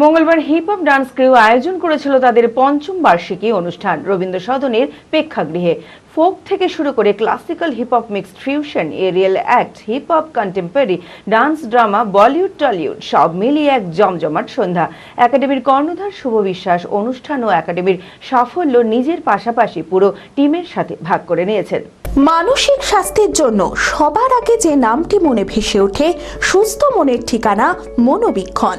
মঙ্গলবার heap hop dance crew আয়োজন করেছিল তাদের পঞ্চম বার্ষিকী অনুষ্ঠান রবীন্দ্র সদনের প্রেক্ষাগৃহে। ফোক থেকে শুরু করে classical hip hop mixed fusion aerial act hip hop contemporary dance drama Bollywood Tollywood সব মিলিয়ে এক জমজমাট সন্ধ্যা। একাডেমির কর্ণধার শুভ বিশ্বাস অনুষ্ঠান ও একাডেমির সাফল্য নিজের পাশাপাশি পুরো টিমের সাথে ভাগ করে নিয়েছেন। মানসিক স্বাস্থ্যের জন্য সবার আগে যে নামটি মনে ভেসে ওঠে, সুস্থ মনের ঠিকানা মনোবীক্ষণ।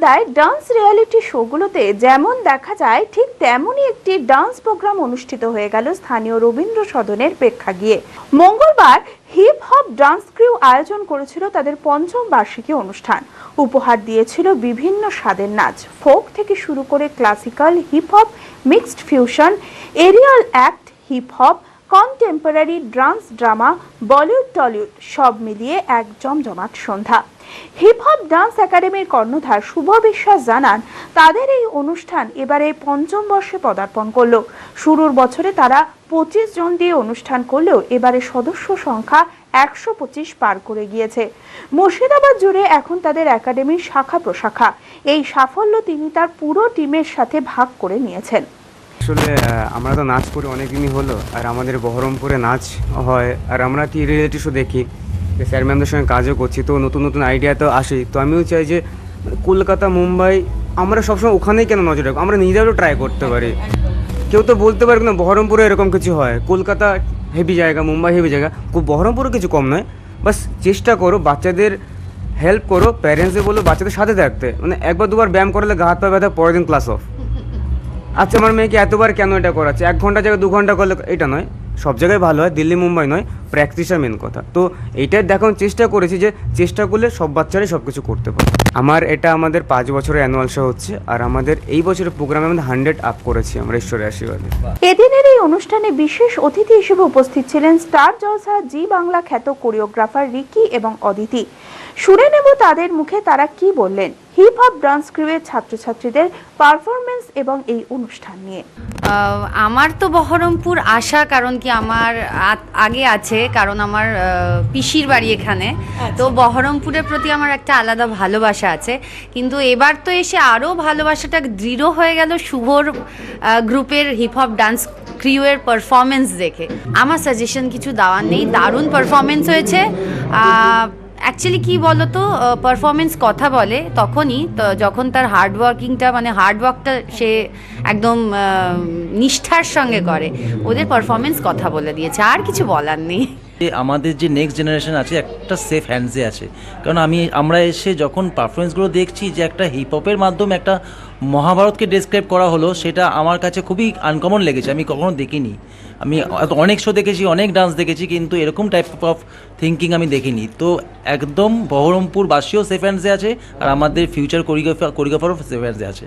পর্দায় ডান্স রিয়েলিটি শোগুলোতে যেমন দেখা যায়, ঠিক তেমনই একটি ডান্স প্রোগ্রাম অনুষ্ঠিত হয়ে গেল স্থানীয় রবীন্দ্র সদনের প্রেক্ষাগৃহে। মঙ্গলবার হিপ হপ ডান্স ক্রিউ আয়োজন করেছিল তাদের পঞ্চম বার্ষিকী অনুষ্ঠান। উপহার দিয়েছিল বিভিন্ন স্বাদের নাচ। ফোক থেকে শুরু করে classical hip hop mixed fusion aerial act hip hop contemporary dance drama Bollywood Tollywood সব মিলিয়ে এক জমজমাট সন্ধ্যা। হিপ হপ ডান্স একাডেমির কর্ণধার শুভ বিশ্বাস জানান, তাদের এই অনুষ্ঠান এবারে পঞ্চম বর্ষে পদার্পণ করল। শুরুর বছরে তারা পঁচিশ জন দিয়ে অনুষ্ঠান করলেও এবারে সদস্য সংখ্যা একশো পঁচিশ পার করে গিয়েছে। মুর্শিদাবাদ জুড়ে এখন তাদের একাডেমির শাখা প্রশাখা। এই সাফল্য তিনি তার পুরো টিমের সাথে ভাগ করে নিয়েছেন। আসলে আমরা তো নাচ করি অনেক দিনই হলো আর আমাদের বহরমপুরে নাচ হয়। আর আমরা টি রিয়েলিটি শো দেখি স্যার ম্যামদের সঙ্গে কাজও করছি তো নতুন নতুন আইডিয়া তো আসেই। তো আমিও চাই যে মানে কলকাতা মুম্বাই আমরা সবসময় ওখানেই কেন নজর রাখব? আমরা নিজেরাও ট্রাই করতে পারি। কেউ তো বলতে পারবে না বহরমপুরে এরকম কিছু হয়। কলকাতা হেভি জায়গা মুম্বাই হেভি জায়গা। খুব বহরমপুরে কিছু কম নয়। বাস চেষ্টা করো বাচ্চাদের হেল্প করো প্যারেন্টসে বলো বাচ্চাদের সাথে থাকতে। মানে একবার দুবার ব্যায়াম করলে গা হাত পা ব্যথা পরের দিন ক্লাস অফ আচ্ছা আমার মেয়েকে এতবার কেন এটা করাচ্ছে? এক ঘণ্টা জায়গায় দু ঘণ্টা করলে এটা নয়, সব জায়গায় ভালো হয়, দিল্লি, মুম্বাই নয় প্র্যাকটিসটা মেন কথা। তো এইটাই দেখানোর চেষ্টা করেছি যে চেষ্টা করলে সব বাচ্চারাই সব কিছু করতে পারে। আমার এটা আমাদের পাঁচ বছরের অ্যানুয়াল শো হচ্ছে, আর আমাদের এই বছরের প্রোগ্রামে আমাদের হান্ড্রেড আপ করেছি আমরা ঈশ্বরের আশীর্বাদে। এদিনের এই অনুষ্ঠানে বিশেষ অতিথি হিসেবে উপস্থিত ছিলেন স্টার জলসা জি বাংলা খ্যাত কোরিওগ্রাফার রিকি এবং অদিতি। শুনে নেব তাদের মুখে তারা কি বললেন। হিপ হপ ডান্স ক্রিউয়ের ছাত্রছাত্রীদের পারফরমেন্স এবং এই অনুষ্ঠান নিয়ে। আমার তো বহরমপুর আসা কারণ কি আমার আগে আছে কারণ আমার পিসির বাড়ি এখানে। তো বহরমপুরের প্রতি আমার একটা আলাদা ভালোবাসা আছে। কিন্তু এবার তো এসে আরও ভালোবাসাটা দৃঢ় হয়ে গেল শুভর গ্রুপের হিপ হপ ডান্স ক্রিউয়ের পারফরমেন্স দেখে। আমার সাজেশন কিছু দেওয়ার নেই দারুণ পারফরমেন্স হয়েছে। অ্যাকচুয়ালি কি বলতো পারফরমেন্স কথা বলে, তখনই যখন তার হার্ড ওয়ার্কিংটা মানে হার্ড ওয়ার্কটা সে একদম নিষ্ঠার সঙ্গে করে, ওদের পারফরমেন্স কথা বলে দিয়েছে, আর কিছু বলার নেই। আমাদের যে নেক্সট জেনারেশন আছে, একটা সেফ হ্যান্ডসে আছে। কারণ আমি, আমরা এসে যখন পারফরমেন্সগুলো দেখছি যে একটা হিপ হপের মাধ্যমে একটা মহাভারতকে ডেসক্রাইব করা হলো, সেটা আমার কাছে খুবই আনকমন লেগেছে, আমি কখনো দেখিনি। আমি অনেক শো দেখেছি, অনেক ডান্স দেখেছি, কিন্তু এরকম টাইপ অফ থিঙ্কিং আমি দেখিনি। তো একদম বহরমপুরবাসীও সেফ হ্যান্ডসে আছে, আর আমাদের ফিউচার কোরিওগ্রাফার কোরিওগ্রাফারও সেফ আছে।